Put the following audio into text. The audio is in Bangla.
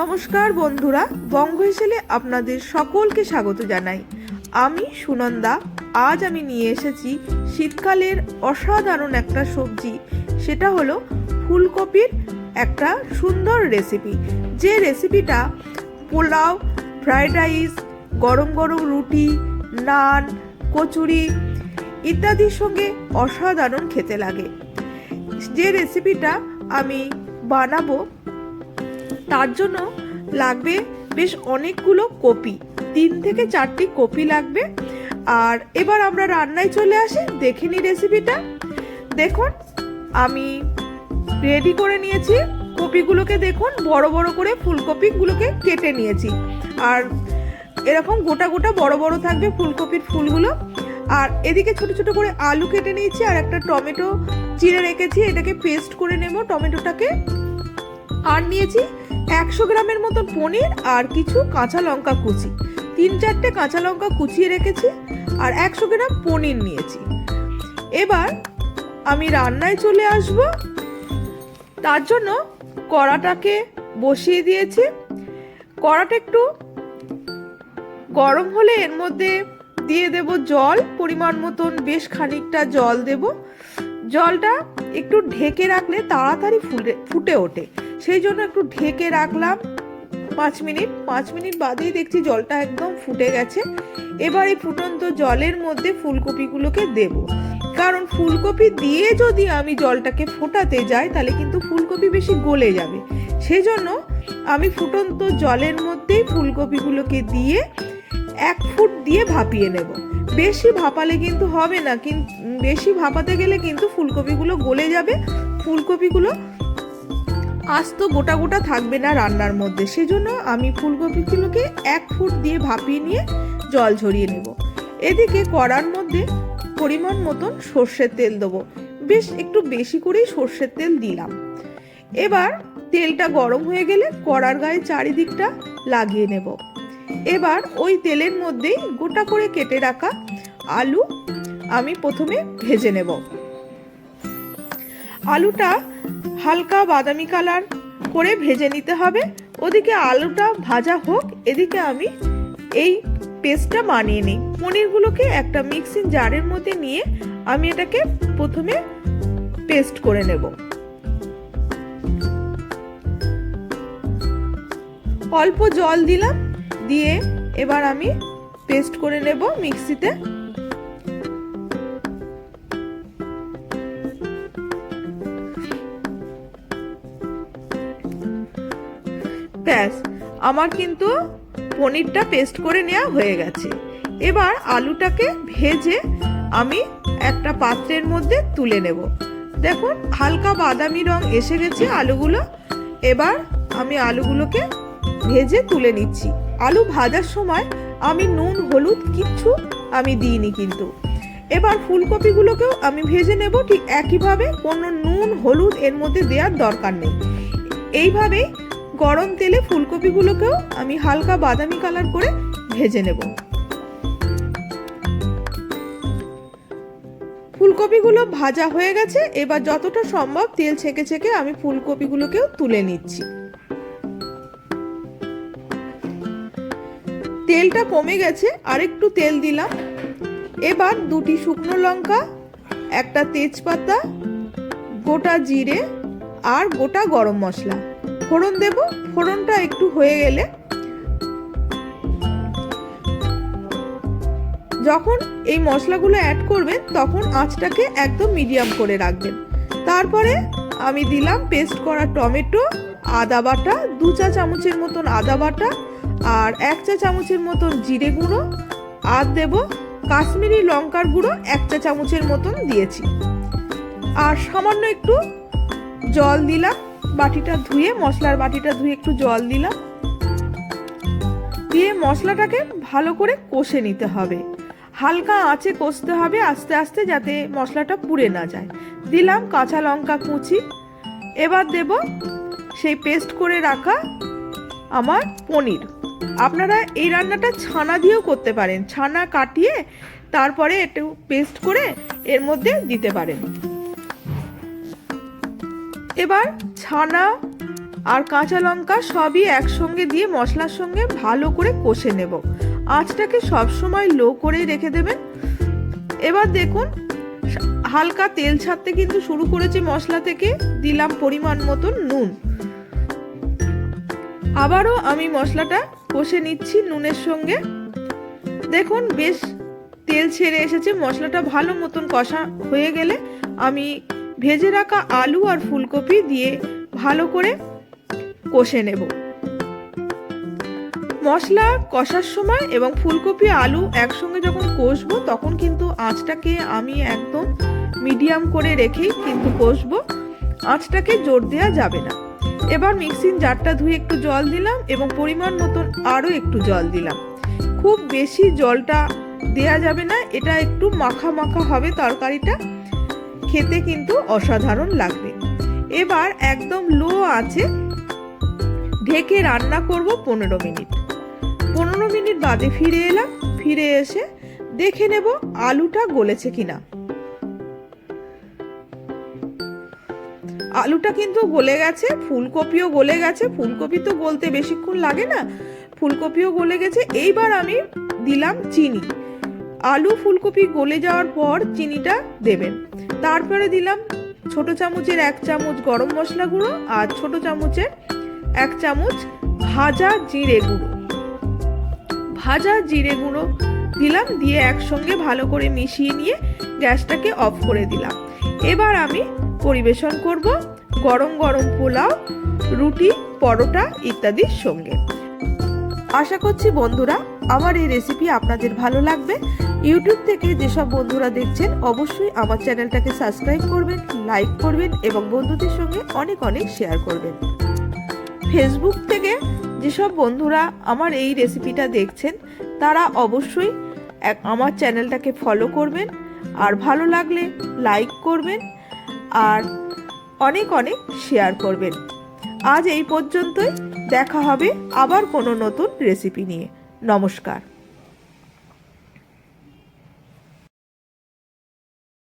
নমস্কার বন্ধুরা, বঙ্গ হিসেলে আপনাদের সকলকে স্বাগত জানাই। আমি সুনন্দা, আজ আমি নিয়ে এসেছি শীতকালের অসাধারণ একটা সবজি, সেটা হলো ফুলকপির একটা সুন্দর রেসিপি যে রেসিপিটা পোলাও ফ্রাইড রাইস গরম গরম রুটি, নান, কচুরি ইত্যাদির সঙ্গে অসাধারণ খেতে লাগে। যে রেসিপিটা আমি বানাবো তার জন্য লাগবে বেশ অনেকগুলো কপি। তিন থেকে চারটি কপি লাগবে। আর এবার আমরা রান্নায় চলে আসি, দেখে নিই রেসিপিটা দেখুন, আমি রেডি করে নিয়েছি। কপিগুলোকে দেখুন, বড় বড় করে ফুলকপিগুলোকে কেটে নিয়েছি। আর এরকম গোটা গোটা বড় বড় থাকবে ফুলকপির ফুলগুলো। আর এদিকে ছোট ছোট করে আলু কেটে নিয়েছি আর একটা টমেটো চিড়ে রেখেছি। এটাকে পেস্ট করে নেব টমেটোটাকে। আর নিয়েছি একশো গ্রামের মতো পনির আর কিছু কাঁচা লঙ্কা কুচি। তিন চারটে কাঁচা লঙ্কা কুচিয়ে রেখেছি আর একশো গ্রাম পনির নিয়েছি। এবার আমি রান্নায় চলে আসব। তার জন্য কড়াটাকে বসিয়ে দিয়েছি। কড়াটা একটু গরম হলে এর মধ্যে দিয়ে দেব জল। পরিমাণ মতন বেশ খানিকটা জল দেব। জলটা একটু ঢেকে রাখলে তাড়াতাড়ি ফুটে ফুটে ওঠে। সেই জন্য একটু ঢেকে রাখলাম। পাঁচ মিনিট পাঁচ মিনিট বাদেই দেখছি জলটা একদম ফুটে গেছে। এবার এই ফুটন্ত জলের মধ্যে ফুলকপিগুলোকে দেব। কারণ ফুলকপি দিয়ে যদি আমি জলটাকে ফোটাতে যাই, তাহলে কিন্তু ফুলকপি বেশি গলে যাবে। সেই জন্য আমি ফুটন্ত জলের মধ্যেই ফুলকপিগুলোকে দিয়ে এক ফুট দিয়ে ভাপিয়ে নেব। বেশি ভাপালে কিন্তু হবে না কিন্তু বেশি ভাপাতে গেলে কিন্তু ফুলকপিগুলো গলে যাবে। ফুলকপিগুলো আস্ত গোটা গোটা থাকবে না রান্নার মধ্যে। সেজন্য আমি ফুলকপিগুলোকে এক ফুট দিয়ে ভাপিয়ে নিয়ে জল ঝরিয়ে নেব। এদিকে কড়ার মধ্যে পরিমাণ মতন সর্ষের তেল দেবো। বেশ একটু বেশি করেই সর্ষের তেল দিলাম। এবার তেলটা গরম হয়ে গেলে কড়ার গায়ে চারিদিকটা লাগিয়ে নেব। এবার ওই তেলের মধ্যেই গোটা করে কেটে রাখা আলু আমি প্রথমে ভেজে নেব। আলুটা হালকা বাদামি কালার করে ভেজে নিতে হবে। ওদিকে আলুটা ভাজা হোক, এদিকে আমি এই পেস্টটা বানিয়ে নিই। পনিরগুলোকে একটা মিক্সিং জারের মধ্যে নিয়ে আমি এটাকে প্রথমে পেস্ট করে নেব। অল্প জল দিলাম, দিয়ে এবার আমি পেস্ট করে নেব মিক্সিতে। ব্যাস, আমার কিন্তু পনিরটা পেস্ট করে নেওয়া হয়ে গেছে। এবার আলুটাকে ভেজে আমি একটা পাত্রের মধ্যে তুলে নেব। দেখুন, হালকা বাদামি রং এসে গেছে আলুগুলো। এবার আমি আলুগুলোকে ভেজে তুলে নিচ্ছি। আলু ভাজার সময় আমি নুন, হলুদ কিচ্ছু আমি দিইনি কিন্তু। এবার ফুলকপিগুলোকেও আমি ভেজে নেব। ঠিক একইভাবে কোনো নুন, হলুদ এর মধ্যে দেওয়ার দরকার নেই। এইভাবেই গরম তেলে ফুলকপিগুলোকেও আমি হালকা বাদামি কালার করে ভেজে নেব। ফুলকপিগুলো ভাজা হয়ে গেছে, এবার যতটা সম্ভব তেল ছেঁকে ছেঁকে আমি ফুলকপিগুলোকেও তুলে নিচ্ছি। তেলটা কমে গেছে, আরেকটু তেল দিলাম। এবার দুটি শুকনো লঙ্কা, একটা তেজপাতা, গোটা জিরে আর গোটা গরম মশলা। ফোড়ন দেব, ফোড়নটা একটু হয়ে গেলে যখন এই মশলাগুলো অ্যাড করবেন, তখন আঁচটাকে একদম মিডিয়াম করে রাখবেন। তারপরে আমি দিলাম পেস্ট করা টমেটো, আদা বাটা, দু চা চামচের মতন আদা বাটা আর এক চা চামচের মতন জিরে গুঁড়ো। আর দেব কাশ্মীরি লঙ্কার গুঁড়ো এক চা চামচের মতন দিয়েছি। আর সামান্য একটু জল দিলাম। বাটিটা ধুয়ে, মশলার বাটিটা ধুয়ে একটু জল দিলাম। দিয়ে মশলাটাকে ভালো করে কষে নিতে হবে। হালকা আঁচে কষতে হবে আস্তে আস্তে যাতে মশলাটা পুড়ে না যায়। দিলাম কাঁচা লঙ্কা কুচি। এবার দেব সেই পেস্ট করে রাখা আমার পনির। আপনারা এই রান্নাটা ছানা দিয়েও করতে পারেন। ছানা কাটিয়ে তারপরে একটু পেস্ট করে এর মধ্যে দিতে পারেন। এবার ছানা আর কাঁচা লঙ্কা সবই একসঙ্গে দিয়ে মশলার সঙ্গে ভালো করে কষে নেব। আঁচটাকে সবসময় লো করেই রেখে দেবেন। এবার দেখুন, হালকা তেল ছাড়তে কিন্তু শুরু করেছে মশলা থেকে। দিলাম পরিমাণ মতন নুন। আবারও আমি মশলাটা কষে নিচ্ছি নুনের সঙ্গে। দেখুন, বেশ তেল ছেড়ে এসেছে। মশলাটা ভালো মতন কষা হয়ে গেলে আমি ভেজে রাখা আলু আর ফুলকপি দিয়ে ভালো করে কষে নেব। মশলা কষার সময় এবং ফুলকপি, আলু একসঙ্গে যখন কষবো, তখন কিন্তু আঁচটাকে আমি একদম মিডিয়াম করে রেখেই কিন্তু কষবো। আঁচটাকে জোর দেওয়া যাবে না। এবার মিক্সিং জারটা ধুয়ে একটু জল দিলাম এবং পরিমাণ মতন আরও একটু জল দিলাম। খুব বেশি জলটা দেয়া যাবে না, এটা একটু মাখা মাখা হবে তরকারিটা। খেতে কিন্তু অসাধারণ লাগবে। এবার একদম লো আছে ঢেকে রান্না করব পনেরো মিনিট। পনেরো মিনিট বাদে ফিরে এলাম, ফিরে এসে দেখে নেব আলুটা গলেছে কিনা। আলুটা কিন্তু গলে গেছে, ফুলকপিও গলে গেছে, ফুলকপি তো গলতে বেশিক্ষণ লাগে না। ফুলকপিও গলে গেছে, এইবার আমি দিলাম চিনি। আলু ফুলকপি গলে যাওয়ার পর চিনিটা দেবেন। তারপরে দিলাম ছোট চামচের এক চামচ গরম মশলা গুঁড়ো আর ছোট চামচের এক চামচ ভাজা জিরে গুঁড়ো। ভাজা জিরে গুঁড়ো দিলাম, দিয়ে একসঙ্গে ভালো করে মিশিয়ে নিয়ে গ্যাসটাকে অফ করে দিলাম। এবার আমি পরিবেশন করব গরম গরম পোলাও, রুটি, পরোটা ইত্যাদির সঙ্গে। আশা করছি বন্ধুরা আমার এই রেসিপি আপনাদের ভালো লাগবে। ইউটিউব থেকে যেসব বন্ধুরা দেখছেন, অবশ্যই আমার চ্যানেলটাকে সাবস্ক্রাইব করবেন লাইক করবেন এবং বন্ধুদের সঙ্গে অনেক অনেক শেয়ার করবেন। ফেসবুক থেকে যেসব বন্ধুরা আমার এই রেসিপিটা দেখছেন, তারা অবশ্যই আমার চ্যানেলটাকে ফলো করবেন। আর ভালো লাগলে লাইক করবেন আর অনেক অনেক শেয়ার করবেন। আজ এই পর্যন্তই, দেখা হবে আবার কোনো নতুন রেসিপি নিয়ে। নমস্কার।